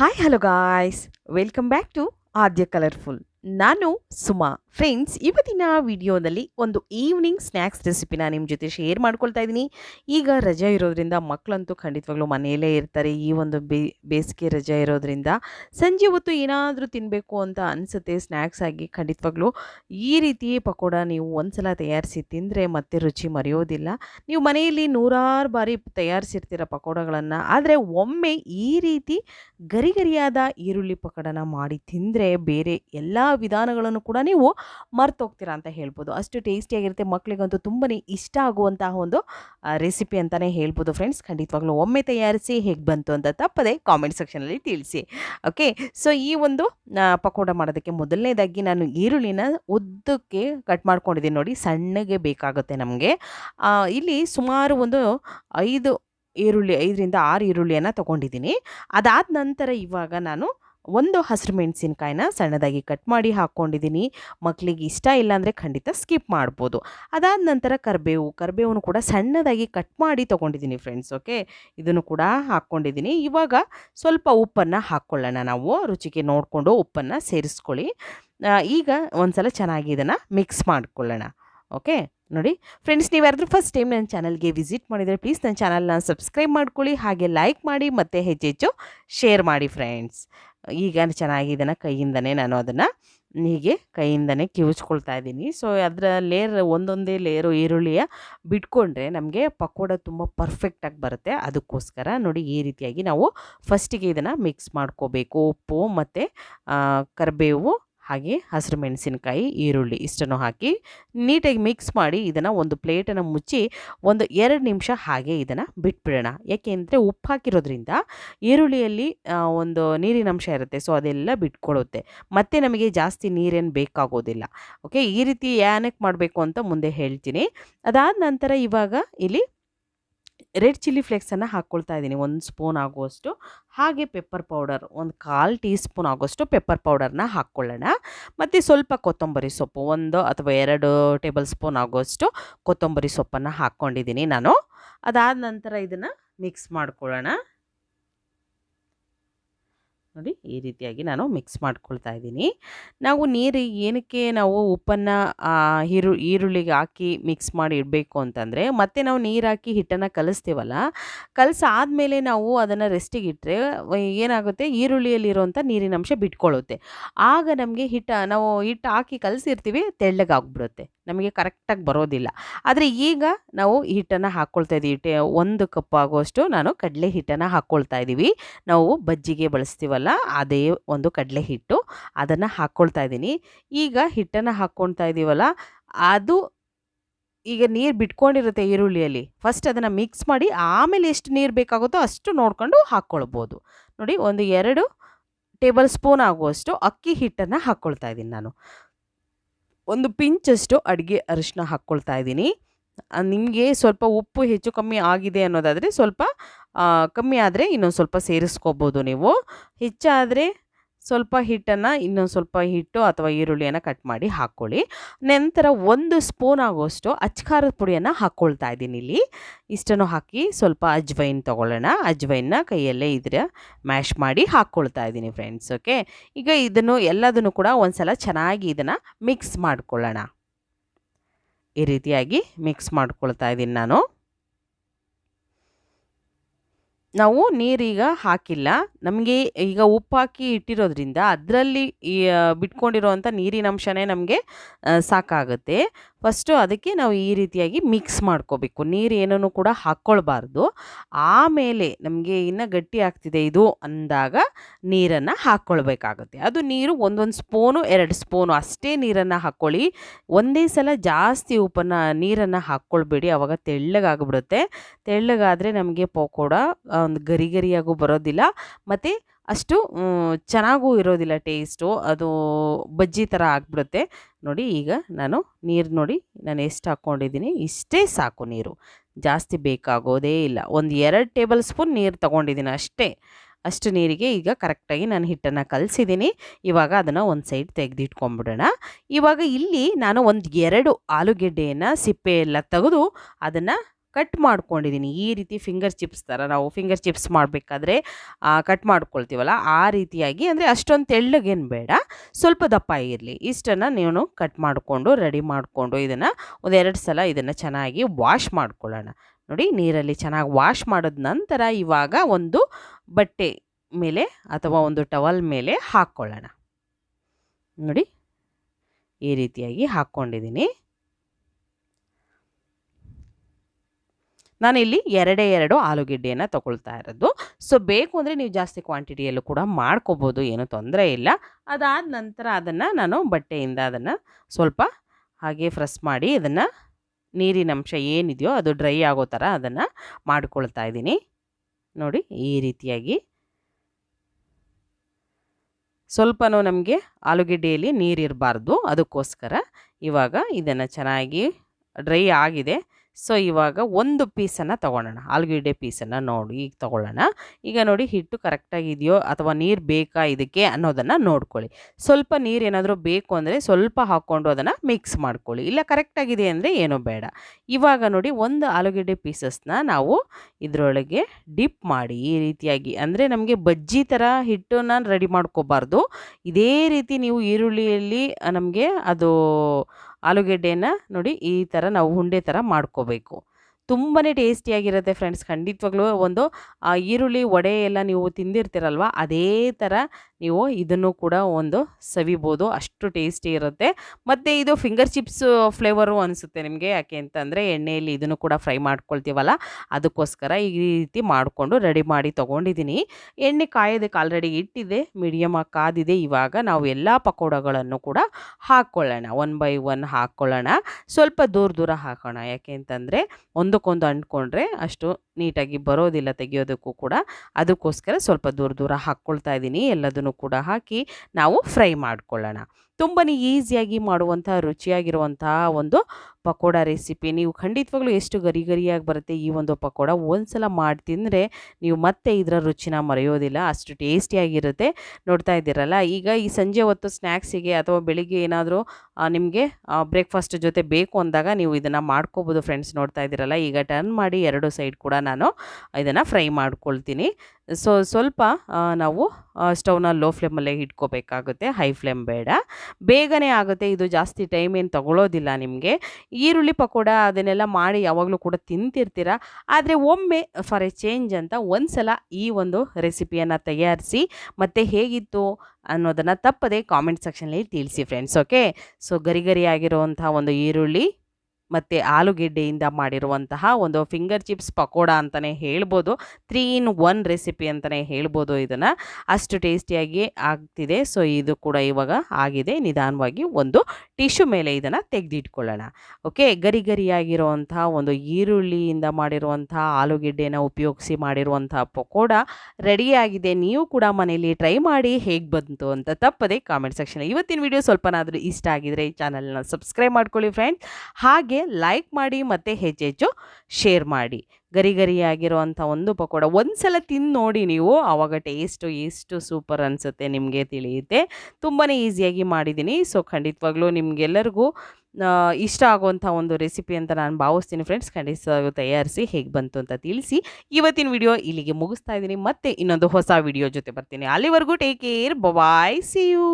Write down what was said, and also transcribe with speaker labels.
Speaker 1: Hi hello guys welcome back to Aadya colourful ನಾನು Suma. Friends ಇವತ್ತಿನ ವಿಡಿಯೋದಲ್ಲಿ ಒಂದು ಈವ್ನಿಂಗ್ ಸ್ನ್ಯಾಕ್ಸ್ ರೆಸಿಪಿನ ನಿಮ್ಮ ಜೊತೆ ಶೇರ್ ಮಾಡ್ಕೊಳ್ತಾ ಇದ್ದೀನಿ. ಈಗ ರಜೆ ಇರೋದ್ರಿಂದ ಮಕ್ಕಳಂತೂ ಖಂಡಿತವಾಗ್ಲೂ ಮನೆಯಲ್ಲೇ ಇರ್ತಾರೆ. ಈ ಒಂದು ಬೇಸಿಗೆ ರಜೆ ಇರೋದ್ರಿಂದ ಸಂಜೆ ಹೊತ್ತು ಏನಾದರೂ ತಿನ್ನಬೇಕು ಅಂತ ಅನಿಸುತ್ತೆ ಸ್ನ್ಯಾಕ್ಸ್ ಆಗಿ. ಖಂಡಿತವಾಗ್ಲೂ ಈ ರೀತಿ ಪಕೋಡ ನೀವು ಒಂದ್ಸಲ ತಯಾರಿಸಿ ತಿಂದರೆ ಮತ್ತೆ ರುಚಿ ಮರೆಯೋದಿಲ್ಲ. ನೀವು ಮನೆಯಲ್ಲಿ ನೂರಾರು ಬಾರಿ ತಯಾರಿಸಿರ್ತೀರ ಪಕೋಡಗಳನ್ನು. ಆದರೆ ಒಮ್ಮೆ ಈ ರೀತಿ ಗರಿಗರಿಯಾದ ಈರುಳ್ಳಿ ಪಕೋಡನ ಮಾಡಿ ತಿಂದರೆ ಬೇರೆ ಎಲ್ಲ ವಿಧಾನಗಳನ್ನು ಕೂಡ ನೀವು ಮರ್ತೋಗ್ತೀರಾ ಅಂತ ಹೇಳ್ಬೋದು. ಅಷ್ಟು ಟೇಸ್ಟಿಯಾಗಿರುತ್ತೆ ಮಕ್ಕಳಿಗಂತೂ ತುಂಬಾ ಇಷ್ಟ ಆಗುವಂತಹ ಒಂದು ರೆಸಿಪಿ ಅಂತಲೇ ಹೇಳ್ಬೋದು ಫ್ರೆಂಡ್ಸ್. ಖಂಡಿತವಾಗ್ಲೂ ಒಮ್ಮೆ ತಯಾರಿಸಿ ಹೇಗೆ ಬಂತು ಅಂತ ತಪ್ಪದೆ ಕಾಮೆಂಟ್ ಸೆಕ್ಷನಲ್ಲಿ ತಿಳಿಸಿ. ಓಕೆ? ಸೊ, ಈ ಒಂದು ಪಕೋಡ ಮಾಡೋದಕ್ಕೆ ಮೊದಲನೇದಾಗಿ ನಾನು ಈರುಳ್ಳಿನ ಉದ್ದಕ್ಕೆ ಕಟ್ ಮಾಡ್ಕೊಂಡಿದ್ದೀನಿ ನೋಡಿ. ಸಣ್ಣಗೆ ಬೇಕಾಗುತ್ತೆ ನಮಗೆ. ಇಲ್ಲಿ ಸುಮಾರು ಒಂದು ಐದು ಈರುಳ್ಳಿ, ಐದರಿಂದ ಆರು ಈರುಳ್ಳಿಯನ್ನು ತೊಗೊಂಡಿದ್ದೀನಿ. ಅದಾದ ನಂತರ ಇವಾಗ ನಾನು ಒಂದು ಹಸಿರು ಮೆಣಸಿನ್ಕಾಯಿನ ಸಣ್ಣದಾಗಿ ಕಟ್ ಮಾಡಿ ಹಾಕ್ಕೊಂಡಿದ್ದೀನಿ. ಮಕ್ಕಳಿಗೆ ಇಷ್ಟ ಇಲ್ಲ ಅಂದರೆ ಖಂಡಿತ ಸ್ಕಿಪ್ ಮಾಡ್ಬೋದು. ಅದಾದ ನಂತರ ಕರಿಬೇವು ಕರಿಬೇವನ್ನು ಕೂಡ ಸಣ್ಣದಾಗಿ ಕಟ್ ಮಾಡಿ ತೊಗೊಂಡಿದ್ದೀನಿ ಫ್ರೆಂಡ್ಸ್ ಓಕೆ ಇದನ್ನು ಕೂಡ ಹಾಕ್ಕೊಂಡಿದ್ದೀನಿ. ಇವಾಗ ಸ್ವಲ್ಪ ಉಪ್ಪನ್ನು ಹಾಕ್ಕೊಳ್ಳೋಣ ನಾವು. ರುಚಿಗೆ ನೋಡಿಕೊಂಡು ಉಪ್ಪನ್ನು ಸೇರಿಸ್ಕೊಳ್ಳಿ. ಈಗ ಒಂದು ಸಲ ಚೆನ್ನಾಗಿ ಇದನ್ನು ಮಿಕ್ಸ್ ಮಾಡಿಕೊಳ್ಳೋಣ ಓಕೆ ನೋಡಿ. ಫ್ರೆಂಡ್ಸ್ ನೀವು ಫಸ್ಟ್ ಟೈಮ್ ನನ್ನ ಚಾನಲ್ಗೆ ವಿಸಿಟ್ ಮಾಡಿದರೆ ಪ್ಲೀಸ್ ನನ್ನ ಚಾನಲ್ನ ಸಬ್ಸ್ಕ್ರೈಬ್ ಮಾಡ್ಕೊಳ್ಳಿ, ಹಾಗೆ ಲೈಕ್ ಮಾಡಿ, ಮತ್ತು ಹೆಚ್ಚೆಚ್ಚು ಶೇರ್ ಮಾಡಿ ಫ್ರೆಂಡ್ಸ್ ಈಗ ಚೆನ್ನಾಗಿ ಕೈಯಿಂದನೇ ನಾನು ಅದನ್ನು ಹೀಗೆ ಕೈಯಿಂದನೇ ಕಿವುಚ್ಕೊಳ್ತಾ ಇದ್ದೀನಿ. ಸೊ ಅದರ ಲೇಯರ್ ಒಂದೊಂದೇ ಲೇಯರು ಈರುಳ್ಳಿಯ ಬಿಟ್ಕೊಂಡ್ರೆ ನಮಗೆ ಪಕೋಡ ತುಂಬ ಪರ್ಫೆಕ್ಟಾಗಿ ಬರುತ್ತೆ. ಅದಕ್ಕೋಸ್ಕರ ನೋಡಿ ಈ ರೀತಿಯಾಗಿ ನಾವು ಫಸ್ಟಿಗೆ ಇದನ್ನು ಮಿಕ್ಸ್ ಮಾಡ್ಕೋಬೇಕು. ಉಪ್ಪು ಮತ್ತು ಕರಿಬೇವು ಹಾಗೆ ಹಸಿರು ಮೆಣಸಿನಕಾಯಿ, ಈರುಳ್ಳಿ ಇಷ್ಟನ್ನು ಹಾಕಿ ನೀಟಾಗಿ ಮಿಕ್ಸ್ ಮಾಡಿ ಇದನ್ನು ಒಂದು ಪ್ಲೇಟನ್ನು ಮುಚ್ಚಿ ಒಂದು ಎರಡು ನಿಮಿಷ ಹಾಗೆ ಇದನ್ನು ಬಿಟ್ಬಿಡೋಣ. ಯಾಕೆಂದರೆ ಉಪ್ಪು ಹಾಕಿರೋದ್ರಿಂದ ಈರುಳ್ಳಿಯಲ್ಲಿ ಒಂದು ನೀರಿನ ಅಂಶ ಇರುತ್ತೆ ಸೊ ಅದೆಲ್ಲ ಬಿಟ್ಕೊಳ್ಳುತ್ತೆ ಮತ್ತೆ ನಮಗೆ ಜಾಸ್ತಿ ನೀರೇನು ಬೇಕಾಗೋದಿಲ್ಲ. ಓಕೆ ಈ ರೀತಿ ಏನಕ್ಕೆ ಮಾಡಬೇಕು ಅಂತ ಮುಂದೆ ಹೇಳ್ತೀನಿ. ಅದಾದ ನಂತರ ಇವಾಗ ಇಲ್ಲಿ ರೆಡ್ ಚಿಲ್ಲಿ ಫ್ಲೇಕ್ಸನ್ನು ಹಾಕ್ಕೊಳ್ತಾ ಇದ್ದೀನಿ. ಒಂದು ಸ್ಪೂನ್ ಆಗುವಷ್ಟು. ಹಾಗೆ ಪೆಪ್ಪರ್ ಪೌಡರ್, ಒಂದು ಕಾಲು ಟೀ ಸ್ಪೂನ್ ಆಗೋಷ್ಟು ಪೆಪ್ಪರ್ ಪೌಡರ್ನ ಹಾಕ್ಕೊಳ್ಳೋಣ. ಮತ್ತು ಸ್ವಲ್ಪ ಕೊತ್ತಂಬರಿ ಸೊಪ್ಪು, ಒಂದು ಅಥವಾ ಎರಡು ಟೇಬಲ್ ಸ್ಪೂನ್ ಆಗೋಷ್ಟು ಕೊತ್ತಂಬರಿ ಸೊಪ್ಪನ್ನು ಹಾಕ್ಕೊಂಡಿದ್ದೀನಿ ನಾನು. ಅದಾದ ನಂತರ ಇದನ್ನು ಮಿಕ್ಸ್ ಮಾಡ್ಕೊಳ್ಳೋಣ. ನೋಡಿ ಈ ರೀತಿಯಾಗಿ ನಾನು ಮಿಕ್ಸ್ ಮಾಡ್ಕೊಳ್ತಾ ಇದ್ದೀನಿ. ನಾವು ನೀರು ಏನಕ್ಕೆ ನಾವು ಉಪ್ಪನ್ನು ಈರು, ಈರುಳ್ಳಿಗೆ ಹಾಕಿ ಮಿಕ್ಸ್ ಮಾಡಿ ಇಡಬೇಕು ಅಂತಂದರೆ ಮತ್ತೆ ನಾವು ನೀರು ಹಾಕಿ ಹಿಟ್ಟನ್ನು ಕಲಿಸ್ತೀವಲ್ಲ, ಕಲಸಾದ್ಮೇಲೆ ನಾವು ಅದನ್ನು ರೆಸ್ಟಿಗೆ ಇಟ್ಟರೆ ಏನಾಗುತ್ತೆ ಈರುಳ್ಳಿಯಲ್ಲಿರುವಂಥ ನೀರಿನ ಅಂಶ ಬಿಟ್ಕೊಳ್ಳುತ್ತೆ ಆಗ ನಮಗೆ ಹಿಟ್ಟ, ನಾವು ಹಿಟ್ಟು ಹಾಕಿ ಕಲಸಿರ್ತೀವಿ, ತೆಳ್ಳಗಾಗ್ಬಿಡುತ್ತೆ. ನಮಗೆ ಕರೆಕ್ಟಾಗಿ ಬರೋದಿಲ್ಲ. ಆದರೆ ಈಗ ನಾವು ಹಿಟ್ಟನ್ನು ಹಾಕ್ಕೊಳ್ತಾ ಇದ್ದೀವಿ ಒಂದು ಕಪ್ ಆಗುವಷ್ಟು ನಾನು ಕಡಲೆ ಹಿಟ್ಟನ್ನು ಹಾಕ್ಕೊಳ್ತಾ ಇದ್ದೀವಿ ನಾವು ಬಜ್ಜಿಗೆ ಬಳಸ್ತೀವಲ್ಲ, ಅದೇ ಒಂದು ಕಡಲೆ ಹಿಟ್ಟು, ಅದನ್ನು ಹಾಕ್ಕೊಳ್ತಾ ಇದ್ದೀನಿ ಈಗ ಹಿಟ್ಟನ್ನು ಹಾಕ್ಕೊಳ್ತಾ ಇದ್ದೀವಲ್ಲ ಅದು ಈಗ ನೀರು ಬಿಟ್ಕೊಂಡಿರುತ್ತೆ ಈರುಳ್ಳಿಯಲ್ಲಿ. ಫಸ್ಟ್ ಅದನ್ನು ಮಿಕ್ಸ್ ಮಾಡಿ ಆಮೇಲೆ ಎಷ್ಟು ನೀರು ಬೇಕಾಗುತ್ತೋ ಅಷ್ಟು ನೋಡ್ಕೊಂಡು ಹಾಕ್ಕೊಳ್ಬೋದು ನೋಡಿ, ಒಂದು ಎರಡು ಟೇಬಲ್ ಸ್ಪೂನ್ ಆಗುವಷ್ಟು ಅಕ್ಕಿ ಹಿಟ್ಟನ್ನು ಹಾಕ್ಕೊಳ್ತಾ ಇದ್ದೀನಿ ನಾನು. ಒಂದು ಪಿಂಚಷ್ಟು ಅಡುಗೆ ಅರಿಶಿನ ಹಾಕ್ಕೊಳ್ತಾ ಇದ್ದೀನಿ. ನಿಮಗೆ ಸ್ವಲ್ಪ ಉಪ್ಪು ಹೆಚ್ಚು ಕಮ್ಮಿ ಆಗಿದೆ ಅನ್ನೋದಾದರೆ ಸ್ವಲ್ಪ ಕಮ್ಮಿ ಆದರೆ ಇನ್ನೊಂದು ಸ್ವಲ್ಪ ಸೇರಿಸ್ಕೋಬೋದು ನೀವು. ಹೆಚ್ಚಾದರೆ ಸ್ವಲ್ಪ ಹಿಟ್ಟನ್ನು, ಇನ್ನೊಂದು ಸ್ವಲ್ಪ ಹಿಟ್ಟು ಅಥವಾ ಈರುಳ್ಳಿಯನ್ನು ಕಟ್ ಮಾಡಿ ಹಾಕ್ಕೊಳ್ಳಿ ನಂತರ ಒಂದು ಸ್ಪೂನ್ ಆಗೋಷ್ಟು ಅಚ್ಕಾರದ ಪುಡಿಯನ್ನು ಹಾಕ್ಕೊಳ್ತಾ ಇದ್ದೀನಿ ಇಲ್ಲಿ. ಇಷ್ಟನ್ನು ಹಾಕಿ ಸ್ವಲ್ಪ ಅಜ್ವೈನ್ ತೊಗೊಳ್ಳೋಣ. ಅಜ್ವೈನ್ನ ಕೈಯಲ್ಲೇ ಇದ್ರ ಮ್ಯಾಶ್ ಮಾಡಿ ಹಾಕ್ಕೊಳ್ತಾ ಇದ್ದೀನಿ ಫ್ರೆಂಡ್ಸ್ ಓಕೆ ಈಗ ಇದನ್ನು ಎಲ್ಲದನ್ನು ಕೂಡ ಒಂದ್ಸಲ ಚೆನ್ನಾಗಿ ಇದನ್ನು ಮಿಕ್ಸ್ ಮಾಡ್ಕೊಳ್ಳೋಣ. ಈ ರೀತಿಯಾಗಿ ಮಿಕ್ಸ್ ಮಾಡ್ಕೊಳ್ತಾ ಇದ್ದೀನಿ ನಾನು. ನಾವು ನೀರೀಗ ಹಾಕಿಲ್ಲ. ನಮಗೆ ಈಗ ಉಪ್ಪು ಹಾಕಿ ಇಟ್ಟಿರೋದ್ರಿಂದ ಅದರಲ್ಲಿ ಈ ಬಿಟ್ಕೊಂಡಿರೋವಂಥ ನೀರಿನ ಅಂಶನೇ ನಮಗೆ ಸಾಕಾಗುತ್ತೆ. ಫಸ್ಟು ಅದಕ್ಕೆ ನಾವು ಈ ರೀತಿಯಾಗಿ ಮಿಕ್ಸ್ ಮಾಡ್ಕೋಬೇಕು. ನೀರು ಏನೂ ಕೂಡ ಹಾಕ್ಕೊಳ್ಬಾರ್ದು ಆಮೇಲೆ ನಮಗೆ ಇನ್ನು ಗಟ್ಟಿ ಆಗ್ತಿದೆ ಇದು ಅಂದಾಗ ನೀರನ್ನು ಹಾಕ್ಕೊಳ್ಬೇಕಾಗುತ್ತೆ ಅದು ನೀರು ಒಂದೊಂದು ಸ್ಪೂನು, ಎರಡು ಸ್ಪೂನು ಅಷ್ಟೇ ನೀರನ್ನು ಹಾಕ್ಕೊಳ್ಳಿ ಒಂದೇ ಸಲ ಜಾಸ್ತಿ ಉಪ್ಪನ್ನು, ನೀರನ್ನು ಹಾಕ್ಕೊಳ್ಬೇಡಿ ಆವಾಗ ತೆಳ್ಳಗಾಗ್ಬಿಡುತ್ತೆ. ತೆಳ್ಳಗಾದರೆ ನಮಗೆ ಪಕೋಡ ಒಂದು ಗರಿ ಗರಿಯಾಗೂ ಬರೋದಿಲ್ಲ. ಮತ್ತು ಅಷ್ಟು ಚೆನ್ನಾಗೂ ಇರೋದಿಲ್ಲ ಟೇಸ್ಟು. ಅದು ಬಜ್ಜಿ ಥರ ಆಗಿಬಿಡುತ್ತೆ. ನೋಡಿ ಈಗ ನಾನು ನೀರು ನೋಡಿ ನಾನು ಎಷ್ಟು ಹಾಕ್ಕೊಂಡಿದ್ದೀನಿ. ಇಷ್ಟೇ ಸಾಕು ನೀರು. ಜಾಸ್ತಿ ಬೇಕಾಗೋದೇ ಇಲ್ಲ. ಒಂದು ಎರಡು ಟೇಬಲ್ ಸ್ಪೂನ್ ನೀರು ತೊಗೊಂಡಿದ್ದೀನಿ ಅಷ್ಟೇ. ಅಷ್ಟು ನೀರಿಗೆ ಈಗ ಕರೆಕ್ಟಾಗಿ ನಾನು ಹಿಟ್ಟನ್ನು ಕಲಸಿದ್ದೀನಿ. ಇವಾಗ ಅದನ್ನು ಒಂದು ಸೈಡ್ ತೆಗೆದಿಟ್ಕೊಂಬಿಡೋಣ. ಇವಾಗ ಇಲ್ಲಿ ನಾನು ಒಂದು ಎರಡು ಆಲೂಗೆಡ್ಡೆಯನ್ನು ಸಿಪ್ಪೆ ಎಲ್ಲ ತೆಗೆದು ಅದನ್ನು ಕಟ್ ಮಾಡ್ಕೊಂಡಿದ್ದೀನಿ ಈ ರೀತಿ ಫಿಂಗರ್ ಚಿಪ್ಸ್ ಥರ ನಾವು ಫಿಂಗರ್ ಚಿಪ್ಸ್ ಮಾಡಬೇಕಾದ್ರೆ ಕಟ್ ಮಾಡ್ಕೊಳ್ತೀವಲ್ಲ, ಆ ರೀತಿಯಾಗಿ ಅಂದರೆ ಅಷ್ಟೊಂದು ತೆಳ್ಳಗೇನು ಬೇಡ. ಸ್ವಲ್ಪ ದಪ್ಪ ಇರಲಿ. ಇಷ್ಟನ್ನು ನೀವು ಕಟ್ ಮಾಡಿಕೊಂಡು, ರೆಡಿ ಮಾಡಿಕೊಂಡು ಇದನ್ನು ಒಂದೆರಡು ಸಲ ಇದನ್ನು ಚೆನ್ನಾಗಿ ವಾಶ್ ಮಾಡ್ಕೊಳ್ಳೋಣ. ನೋಡಿ, ನೀರಲ್ಲಿ ಚೆನ್ನಾಗಿ ವಾಶ್ ಮಾಡಿದ ನಂತರ ಇವಾಗ ಒಂದು ಬಟ್ಟೆ ಮೇಲೆ ಅಥವಾ ಒಂದು ಟವಲ್ ಮೇಲೆ ಹಾಕ್ಕೊಳ್ಳೋಣ ನೋಡಿ, ಈ ರೀತಿಯಾಗಿ ಹಾಕ್ಕೊಂಡಿದ್ದೀನಿ ನಾನಿಲ್ಲಿ ಎರಡೇ ಎರಡು ಆಲೂಗೆಡ್ಡೆಯನ್ನು ತಗೊಳ್ತಾ ಇರೋದು. ಸೊ ಬೇಕು ಅಂದರೆ ನೀವು ಜಾಸ್ತಿ ಕ್ವಾಂಟಿಟಿಯಲ್ಲೂ ಕೂಡ ಮಾಡ್ಕೋಬೋದು, ಏನೂ ತೊಂದರೆ ಇಲ್ಲ. ಅದಾದ ನಂತರ ಅದನ್ನು ನಾನು ಬಟ್ಟೆಯಿಂದ ಅದನ್ನು ಸ್ವಲ್ಪ ಹಾಗೆ ಫ್ರೆಸ್ ಮಾಡಿ ಅದನ್ನು ನೀರಿನಂಶ ಏನಿದೆಯೋ ಅದು ಡ್ರೈ ಆಗೋ ಥರ ಅದನ್ನು ಮಾಡ್ಕೊಳ್ತಾ ಇದ್ದೀನಿ. ನೋಡಿ, ಈ ರೀತಿಯಾಗಿ. ಸ್ವಲ್ಪನೂ ನಮಗೆ ಆಲೂಗೆಡ್ಡೆಯಲ್ಲಿ ನೀರಿರಬಾರ್ದು. ಅದಕ್ಕೋಸ್ಕರ ಇವಾಗ ಇದನ್ನು ಚೆನ್ನಾಗಿ ಡ್ರೈ ಆಗಿದೆ. ಸೊ ಇವಾಗ ಒಂದು ಪೀಸನ್ನು ತೊಗೊಳ್ಳೋಣ. ಆಲೂಗಡ್ಡೆ ಪೀಸನ್ನು ನೋಡಿ, ಈಗ ತೊಗೊಳ್ಳೋಣ. ಈಗ ನೋಡಿ, ಹಿಟ್ಟು ಕರೆಕ್ಟಾಗಿದೆಯೋ ಅಥವಾ ನೀರು ಬೇಕಾ ಇದಕ್ಕೆ ಅನ್ನೋದನ್ನು ನೋಡ್ಕೊಳ್ಳಿ. ಸ್ವಲ್ಪ ನೀರು ಏನಾದರೂ ಬೇಕು ಅಂದರೆ ಸ್ವಲ್ಪ ಹಾಕ್ಕೊಂಡು ಅದನ್ನು ಮಿಕ್ಸ್ ಮಾಡ್ಕೊಳ್ಳಿ. ಇಲ್ಲ ಕರೆಕ್ಟಾಗಿದೆ ಅಂದರೆ ಏನೂ ಬೇಡ. ಇವಾಗ ನೋಡಿ, ಒಂದು ಆಲೂಗೆಡ್ಡೆ ಪೀಸಸ್ನ ನಾವು ಇದರೊಳಗೆ ಡಿಪ್ ಮಾಡಿ, ಈ ರೀತಿಯಾಗಿ. ಅಂದರೆ ನಮಗೆ ಬಜ್ಜಿ ಥರ ಹಿಟ್ಟನ್ನು ರೆಡಿ ಮಾಡ್ಕೋಬಾರ್ದು. ಇದೇ ರೀತಿ ನೀವು ಈರುಳ್ಳಿಯಲ್ಲಿ ನಮಗೆ ಅದು ಆಲೂಗೆಡ್ಡೆನ ನೋಡಿ ಈ ಥರ ನಾವು ಉಂಡೆ ಥರ ಮಾಡ್ಕೋಬೇಕು. ತುಂಬಾ ಟೇಸ್ಟಿಯಾಗಿರುತ್ತೆ ಫ್ರೆಂಡ್ಸ್. ಖಂಡಿತವಾಗ್ಲೂ ಒಂದು ಈರುಳ್ಳಿ, ವಡೆ ಎಲ್ಲ ನೀವು ತಿಂದಿರ್ತೀರಲ್ವ, ಅದೇ ಥರ ನೀವು ಇದನ್ನು ಕೂಡ ಒಂದು ಸವಿಬೋದು. ಅಷ್ಟು ಟೇಸ್ಟಿ ಇರುತ್ತೆ. ಮತ್ತು ಇದು ಫಿಂಗರ್ ಚಿಪ್ಸ್ ಫ್ಲೇವರು ಅನಿಸುತ್ತೆ ನಿಮಗೆ. ಯಾಕೆ ಅಂತಂದರೆ ಎಣ್ಣೆಯಲ್ಲಿ ಇದನ್ನು ಕೂಡ ಫ್ರೈ ಮಾಡ್ಕೊಳ್ತೀವಲ್ಲ, ಅದಕ್ಕೋಸ್ಕರ ಈ ರೀತಿ ಮಾಡಿಕೊಂಡು ರೆಡಿ ಮಾಡಿ ತೊಗೊಂಡಿದ್ದೀನಿ. ಎಣ್ಣೆ ಕಾಯೋದಕ್ಕೆ ಆಲ್ರೆಡಿ ಇಟ್ಟಿದೆ, ಮೀಡಿಯಮ್ ಆಗಿ ಕಾದಿದೆ. ಇವಾಗ ನಾವು ಎಲ್ಲ ಪಕೋಡಗಳನ್ನು ಕೂಡ ಹಾಕ್ಕೊಳ್ಳೋಣ ಒನ್ ಬೈ ಒನ್ ಹಾಕ್ಕೊಳ್ಳೋಣ ಸ್ವಲ್ಪ ದೂರ ದೂರ ಹಾಕೋಣ. ಯಾಕೆ ಅಂತಂದರೆ ಒಂದಕ್ಕೊಂದು ಅಂಟ್ಕೊಂಡ್ರೆ ಅಷ್ಟು ನೀಟಾಗಿ ಬರೋದಿಲ್ಲ ತೆಗಿಯೋದಕ್ಕೂ ಕೂಡ. ಅದಕ್ಕೋಸ್ಕರ ಸ್ವಲ್ಪ ದೂರ ದೂರ ಹಾಕ್ಕೊಳ್ತಾ ಇದ್ದೀನಿ. ಎಲ್ಲದನ್ನು ಕೂಡ ಹಾಕಿ ನಾವು ಫ್ರೈ ಮಾಡ್ಕೊಳ್ಳೋಣ. ತುಂಬಾ ಈಸಿಯಾಗಿ ಮಾಡುವಂಥ ರುಚಿಯಾಗಿರುವಂತಹ ಒಂದು ಪಕೋಡ ರೆಸಿಪಿ. ನೀವು ಖಂಡಿತವಾಗ್ಲೂ ಎಷ್ಟು ಗರಿ ಗರಿಯಾಗಿ ಬರುತ್ತೆ ಈ ಒಂದು ಪಕೋಡ, ಒಂದ್ಸಲ ಮಾಡಿ ತಿಂದರೆ ನೀವು ಮತ್ತೆ ಇದರ ರುಚಿನ ಮರೆಯೋದಿಲ್ಲ. ಅಷ್ಟು ಟೇಸ್ಟಿಯಾಗಿರುತ್ತೆ. ನೋಡ್ತಾ ಇದ್ದೀರಲ್ಲ? ಈಗ ಈ ಸಂಜೆ ಹೊತ್ತು ಸ್ನ್ಯಾಕ್ಸಿಗೆ ಅಥವಾ ಬೆಳಿಗ್ಗೆ ಏನಾದರೂ ನಿಮಗೆ ಬ್ರೇಕ್ಫಾಸ್ಟ್ ಜೊತೆ ಬೇಕು ಅಂದಾಗ ನೀವು ಇದನ್ನು ಮಾಡ್ಕೋಬೋದು ಫ್ರೆಂಡ್ಸ್. ನೋಡ್ತಾ ಇದ್ದೀರಲ್ಲ? ಈಗ ಟರ್ನ್ ಮಾಡಿ ಎರಡು ಸೈಡ್ ಕೂಡ ನಾನು ಇದನ್ನು ಫ್ರೈ ಮಾಡ್ಕೊಳ್ತೀನಿ. ಸೊ ಸ್ವಲ್ಪ ನಾವು ಸ್ಟವ್ನ ಲೋ ಫ್ಲೇಮಲ್ಲೇ ಇಟ್ಕೋಬೇಕಾಗುತ್ತೆ. ಹೈ ಫ್ಲೇಮ್ ಬೇಡ. ಬೇಗನೆ ಆಗುತ್ತೆ. ಇದು ಜಾಸ್ತಿ ಟೈಮ್ ಏನು ತಗೊಳ್ಳೋದಿಲ್ಲ ನಿಮಗೆ. ಈರುಳ್ಳಿ ಪಕೋಡ ಅದನ್ನೆಲ್ಲ ಮಾಡಿ ಯಾವಾಗಲೂ ಕೂಡ ತಿಂತಿರ್ತೀರ. ಆದರೆ ಒಮ್ಮೆ, ಫಾರ್ ಎ ಚೇಂಜ್ ಅಂತ ಒಂದು ಸಲ ಈ ಒಂದು ರೆಸಿಪಿಯನ್ನು ತಯಾರಿಸಿ, ಮತ್ತು ಹೇಗಿತ್ತು ಅನ್ನೋದನ್ನು ತಪ್ಪದೆ ಕಾಮೆಂಟ್ ಸೆಕ್ಷನಲ್ಲಿ ತಿಳಿಸಿ ಫ್ರೆಂಡ್ಸ್, ಓಕೆ? ಸೊ ಗರಿ ಗರಿಯಾಗಿರುವಂಥ ಒಂದು ಈರುಳ್ಳಿ ಮತ್ತು ಆಲೂಗೆಡ್ಡೆಯಿಂದ ಮಾಡಿರುವಂತಹ ಒಂದು ಫಿಂಗರ್ ಚಿಪ್ಸ್ ಪಕೋಡ ಅಂತಲೇ ಹೇಳ್ಬೋದು. ತ್ರೀ ಇನ್ ಒನ್ ರೆಸಿಪಿ ಅಂತಲೇ ಹೇಳ್ಬೋದು ಇದನ್ನು. ಅಷ್ಟು ಟೇಸ್ಟಿಯಾಗಿ ಆಗ್ತಿದೆ. ಸೊ, ಇದು ಕೂಡ ಇವಾಗ ಆಗಿದೆ. ನಿಧಾನವಾಗಿ ಒಂದು ಟಿಶ್ಯೂ ಮೇಲೆ ಇದನ್ನು ತೆಗೆದಿಟ್ಕೊಳ್ಳೋಣ. ಓಕೆ ಗರಿ ಗರಿಯಾಗಿರುವಂಥ ಒಂದು ಈರುಳ್ಳಿಯಿಂದ ಮಾಡಿರುವಂತಹ ಆಲೂಗೆಡ್ಡೆನ ಉಪಯೋಗಿಸಿ ಮಾಡಿರುವಂತಹ ಪಕೋಡ ರೆಡಿಯಾಗಿದೆ. ನೀವು ಕೂಡ ಮನೆಯಲ್ಲಿ ಟ್ರೈ ಮಾಡಿ ಹೇಗೆ ಬಂತು ಅಂತ ತಪ್ಪದೆ ಕಾಮೆಂಟ್ ಸೆಕ್ಷನ್ ಇವತ್ತಿನ ವಿಡಿಯೋ ಸ್ವಲ್ಪನಾದರೂ ಇಷ್ಟ ಆಗಿದರೆ ಈ ಚಾನಲ್ನ ಸಬ್ಸ್ಕ್ರೈಬ್ ಮಾಡ್ಕೊಳ್ಳಿ ಫ್ರೆಂಡ್ಸ್. ಹಾಗೆ ಲೈಕ್ ಮಾಡಿ ಮತ್ತು ಹೆಚ್ಚೆಚ್ಚು ಶೇರ್ ಮಾಡಿ. ಗರಿ ಗರಿಯಾಗಿರುವಂಥ ಒಂದು ಪಕೋಡ ಒಂದು ಸಲ ತಿಂದು ನೋಡಿ ನೀವು ಆವಾಗ ಟೇಸ್ಟು ಎಷ್ಟು ಸೂಪರ್ ಅನಿಸುತ್ತೆ ನಿಮಗೆ ತಿಳಿಯುತ್ತೆ. ತುಂಬಾ ಈಸಿಯಾಗಿ ಮಾಡಿದ್ದೀನಿ. ಸೊ ಖಂಡಿತವಾಗ್ಲೂ ನಿಮಗೆಲ್ಲರಿಗೂ ಇಷ್ಟ ಆಗುವಂಥ ಒಂದು ರೆಸಿಪಿ ಅಂತ ನಾನು ಭಾವಿಸ್ತೀನಿ ಫ್ರೆಂಡ್ಸ್ ಖಂಡಿತ ತಯಾರಿಸಿ ಹೇಗೆ ಬಂತು ಅಂತ ತಿಳಿಸಿ. ಇವತ್ತಿನ ವಿಡಿಯೋ ಇಲ್ಲಿಗೆ ಮುಗಿಸ್ತಾ ಇದ್ದೀನಿ. ಮತ್ತೆ ಇನ್ನೊಂದು ಹೊಸ ವಿಡಿಯೋ ಜೊತೆ ಬರ್ತೀನಿ. ಅಲ್ಲಿವರೆಗೂ take care bye see you